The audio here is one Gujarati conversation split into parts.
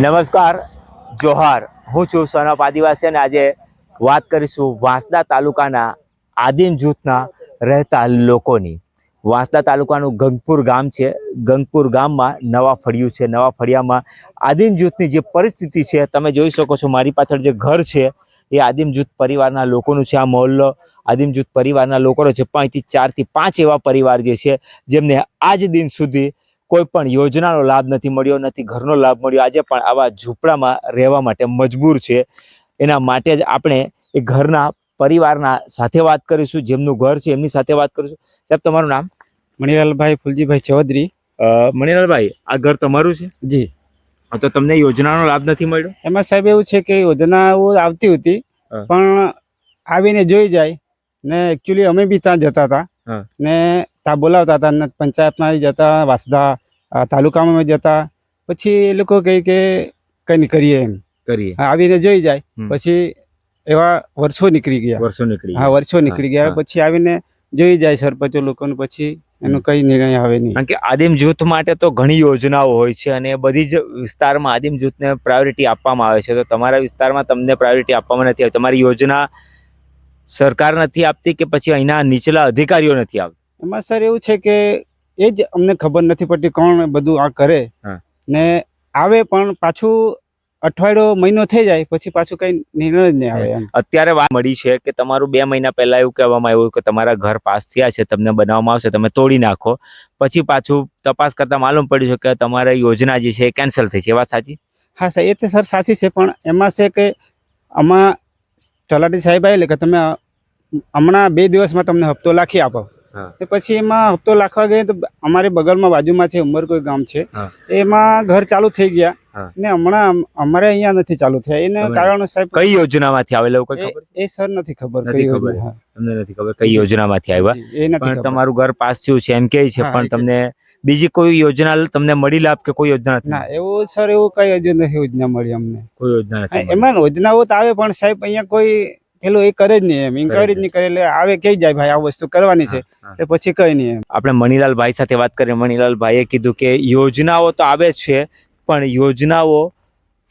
નમસ્કાર, જોહાર. હું છું સોનપ આદિવાસી અને આજે વાત કરીશું વાંસદા તાલુકાના આદિમ જૂથના રહેતા લોકોની. વાંસદા તાલુકાનું ગંગપુર ગામ છે. ગંગપુર ગામમાં નવા ફળિયું છે. નવા ફળિયામાં આદિમ જૂથની જે પરિસ્થિતિ છે, તમે જોઈ શકો છો મારી પાછળ જે ઘર છે, એ આદિમ જૂથ પરિવારના લોકોનું છે. આ મહોલ્લો આદિમ જૂથ પરિવારના લોકોનો છે. અહીંથી ચારથી પાંચ એવા પરિવાર જે છે, જેમને આજ દિન સુધી કોઈ પણ યોજનાનો લાભ નથી મળ્યો નથી ઘરનો લાભ મળ્યો. આજે પણ આવા ઝૂંપડામાં રહેવા માટે મજબૂર છે. એના માટે જ આપણે એ ઘરના પરિવારના સાથે વાત કરીશું જેમનું ઘર છે એમની સાથે વાત કરીશું. સાહેબ તમારું નામ? મણિલાલભાઈ ફુલજીભાઈ ચૌધરી. મણિલાલભાઈ આ ઘર તમારું છે? જી. તો તમને યોજનાનો લાભ નથી મળ્યો? એમાં સાહેબ એવું છે કે યોજનાઓ આવતી હતી પણ આવીને જોઈ જાય ને એકચ્યુઅલી અમે બી ત્યાં જતા હતા ને ત્યાં બોલાવતા હતા ને પંચાયતમાં જતા વાસદા તાલુકામાં જતા પછી એ લોકો કહે કે કંઈ કરીએ એમ. કરીએ. આવીને જોઈ જાય. પછી એવા વર્ષો નીકળી ગયા. વર્ષો નીકળી હા વર્ષો નીકળી ગયા. પછી આવીને જોઈ જાય સરપંચો લોકોને પછી એનો કઈ નિર્ણય આવે નહીં. કારણ કે આદિમ જૂથ માટે તો ઘણી યોજનાઓ હોય છે અને બધી જ વિસ્તારમાં આદિમ જૂથને પ્રાયોરિટી આપવામાં આવે છે. તો તમારા વિસ્તારમાં તમને પ્રાયોરિટી આપવામાં નથી આવી તમારી યોજના સરકાર નથી આપતી કે પછી અહીંના નીચલા અધિકારીઓ નથી આપતા એમાં સર એવું છે કે એ જ અમને ખબર નથી પડતી કોણ બધું આ કરે. ને આવે પણ પાછું અઠવાડિયો મહિનો થઈ જાય પછી પાછું કઈ નિર્ણય જ નહીં આવે અત્યારે વાત મળી છે કે તમારું બે મહિના પહેલા એવું કહેવામાં આવ્યું કે તમારા ઘર પાસ થયા છે તમને બનાવવામાં આવશે તમે તોડી નાખો. પછી પાછું તપાસ કરતા માલુમ પડ્યું છે કે તમારી યોજના જે છે એ કેન્સલ થઈ છે. વાત સાચી? હા સર એ તો સર સાચી છે પણ એમાં છે કે આમાં તલાટી સાહેબ આવેલે કે તમે હમણાં બે દિવસમાં તમને હપ્તો લાખી આપો. તો પછી એમાં હપ્તો લાખવા ગਏ તો અમારે બગલમાં બાજુમાં છે ઉમર કોઈ ગામ છે. એમાં ઘર ચાલુ થઈ ગયા ને હમણાં અમારે અહીંયા નથી ચાલુ થયા. એને કારણે સાહેબ કઈ યોજનામાંથી આવેલા એ- ખબર એ સર નથી ખબર કઈ ખબર. યોજના. તમને નથી ખબર કઈ યોજનામાંથી આવ્યા. એ નથી પણ તમારું ઘર પાસ થયું છે એમ કે છે પણ તમને બીજી કોઈ યોજના તમને મળી લાભ કે કોઈ યોજના ના એવું સર એવું કઈ યોજના નથી યોજના મળી અમને. કોઈ યોજના. એમાં યોજનાઓ તો આવે પણ સાહેબ અહીંયા કોઈ પેલું એ કરે જ નહીં એમ. ઇન્કવાયરી જ નહીં. કરે એટલે આવે કહી જાય ભાઈ આ વસ્તુ કરવાની છે. એટલે પછી કઈ નહીં એમ. આપણે મણિલાલ ભાઈ સાથે વાત કરીએ મણિલાલ ભાઈએ કીધું કે યોજનાઓ તો આવે છે પણ યોજનાઓ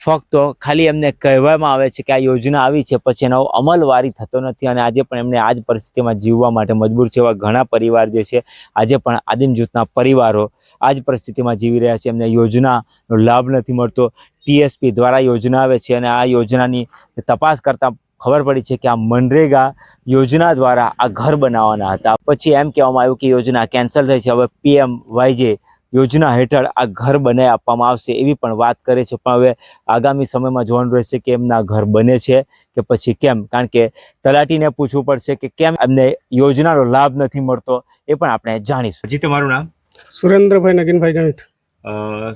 ફક્ત ખાલી એમને કહેવામાં આવે છે કે આ યોજના આવી છે પછી એનો અમલવારી થતો નથી અને આજે પણ એમને આ જ પરિસ્થિતિમાં જીવવા માટે મજબૂર છે એવા ઘણા પરિવાર જે છે આજે પણ આદિમ જૂથના પરિવારો આ જ પરિસ્થિતિમાં જીવી રહ્યા છે. એમને યોજનાનો લાભ નથી મળતો. ટીએસપી દ્વારા યોજના આવે છે અને આ યોજનાની તપાસ કરતાં ખબર પડી છે કે આ મનરેગા યોજના દ્વારા આ ઘર બનાવવાના હતા. પછી એમ કહેવામાં આવ્યું કે યોજના કેન્સલ થઈ છે. હવે પીએમ વાયજે યોજના હેઠળ આ ઘર બનાવી આપવામાં આવશે એવી પણ વાત કરે છે. પણ હવે આગામી સમયમાં જોવાનું રહેશે કે એમના ઘર બને છે કે પછી કેમ? કારણ કે તલાટીને પૂછવું પડશે કે કેમ એમને યોજનાનો લાભ નથી મળતો એ પણ આપણે જાણીશું. જી તમારું નામ? સુરેન્દ્રભાઈ નગીનભાઈ ગામિત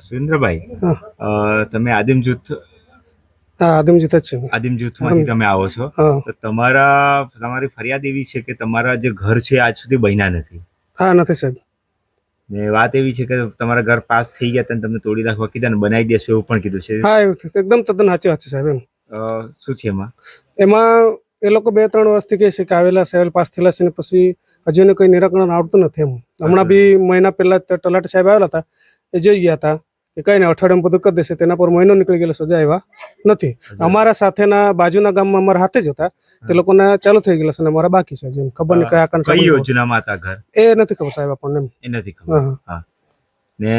સુરેન્દ્રભાઈ તમે આદિમ જૂથ હા આદમજીત જ છે. આદિમ જૂથમાંથી તમે આવો છો. તો તમારા તમારી ફરિયાદ એવી છે કે તમારા જે ઘર છે આજ સુધી બન્યા નથી? હા નથી સાહેબ. ને વાત એવી છે કે તમારા ઘર પાસ થઈ ગયા તને તમને તોડી નાખવા કીધા ને બનાવી દેશો એવું પણ કીધું છે. હા એવું. એકદમ તદ્દન સાચી વાત છે સાહેબ એમ. શું છે એમાં? એમાં એ લોકો બે ત્રણ વર્ષથી કહે છે કે આવેલા સાહેબ પાસ થયેલા છે ને પછી હજુ કોઈ નિરાકરણ આવડતું નથી એમ. હમણાં બી મહિના પહેલા તલાટી સાહેબ આવેલા હતા એ જોઈ ગયા હતા. કે કઈ ને અઠવાડિયામાં બધું કરી દેશે. તેના પર મહિનો નીકળી ગયેલો સજા આવ્યા નથી. અમારા સાથેના બાજુના ગામમાં અમારા હાથે જ હતા. તે લોકોને ચાલુ થઈ ગયેલા છે અને અમારા બાકી છે જેમ ખબર નહીં કયા કારણે કઈ યોજનામાં હતા ઘર? એ નથી ખબર સાહેબ આપણને એ નથી ખબર. ને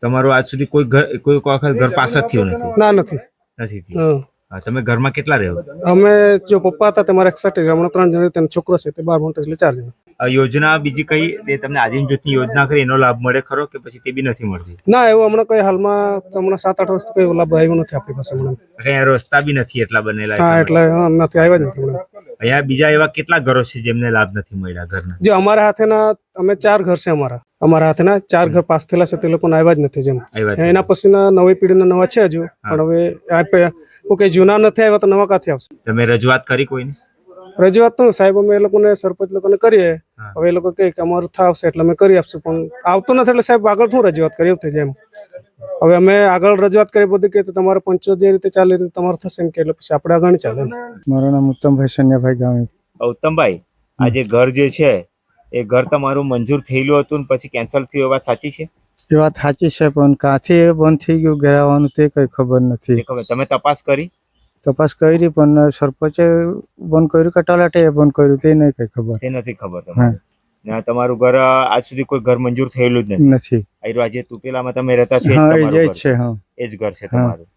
તમારું આજ સુધી કોઈ ઘર કોઈ વખત ઘર પાસ જ થયું નથી? ના નથી. નથી થયું. તમે ઘરમાં કેટલા રહ્યો અમે જો પપ્પા હતા તે મારા એકસાથે હમણાં ત્રણ જણ છોકરો છે તે બાર મોટા એટલે ચાર જણ. યોજના બીજી કઈ તે તમને આજીમ જૂથની યોજના કરી એનો લાભ મળે ખરો કે પછી તે બી નથી મળતી? ના એવું હમણાં કઈ હાલમાં હમણાં સાત આઠ વર્ષથી કઈ લાભ આવ્યો નથી આપણી પાસે હમણાં. કઈ રસ્તા બી નથી એટલા બનેલા હા એટલે નથી આવ્યા નથી હમણાં. અહીંયા બીજા એવા કેટલા ઘરો છે જેમને લાભ નથી મળ્યા ઘરના? જો અમારા હાથેના અમે ચાર ઘર છે અમારા. અમારા હાથેના ચાર ઘર પાસ થયેલા છે તે લોકોને આવ્યા જ નથી જેમ. એના પછીના નવી પેઢીના નવા છે હજુ પણ હવે ઓકે જૂના નથી આવ્યા તો નવા કાંથી આવશે. તમે રજૂઆત કરી કોઈને? રજૂઆત તો સાહેબ અમે એ લોકોને સરપંચ લોકોને કરીએ. હવે એ લોકો કહે કે અમારું થાવશે એટલે અમે કરી આપશું પણ આવતું નથી એટલે સાહેબ આગળ શું રજૂઆત કરી એવું થઈ જાય એમ. હવે અમે આગળ રજૂઆત કરી બધી કે તમારે પંચો જે રીતે ચાલે રીતે તમારું થશે એમ કે એટલે પછી આપણે આગળ નહીં ચાલે મારું નામ ઉત્તમભાઈ સન્યાભાઈ ગામી ઉત્તમભાઈ આ જે ઘર જે છે એ ઘર તમારું મંજૂર થયેલું હતું ને પછી કેન્સલ થયું એ વાત સાચી છે? એ વાત સાચી છે પણ કાંથી એ બંધ થઈ ગયું ઘેરાવાનું તે કંઈ ખબર નથી. તમે તપાસ કરી? તપાસ કરી પણ સરપંચે બંધ કર્યું કે તલાટે બંધ કર્યું તે નહીં કઈ ખબર. તે નથી ખબર તમારે ને તમારું ઘર આજ સુધી કોઈ ઘર મંજૂર થયેલું જ નથી. નથી. આયરો આજે તુપેલામાં તમે રહેતા છો એ જ હા એ તમારું જ ઘર. છે હા. એ જ ઘર છે તમારું.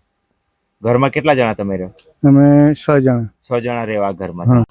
ઘરમાં કેટલા જણા તમે રહો અમે છ જણા. છ જણા રહેવા ઘરમાં. હા.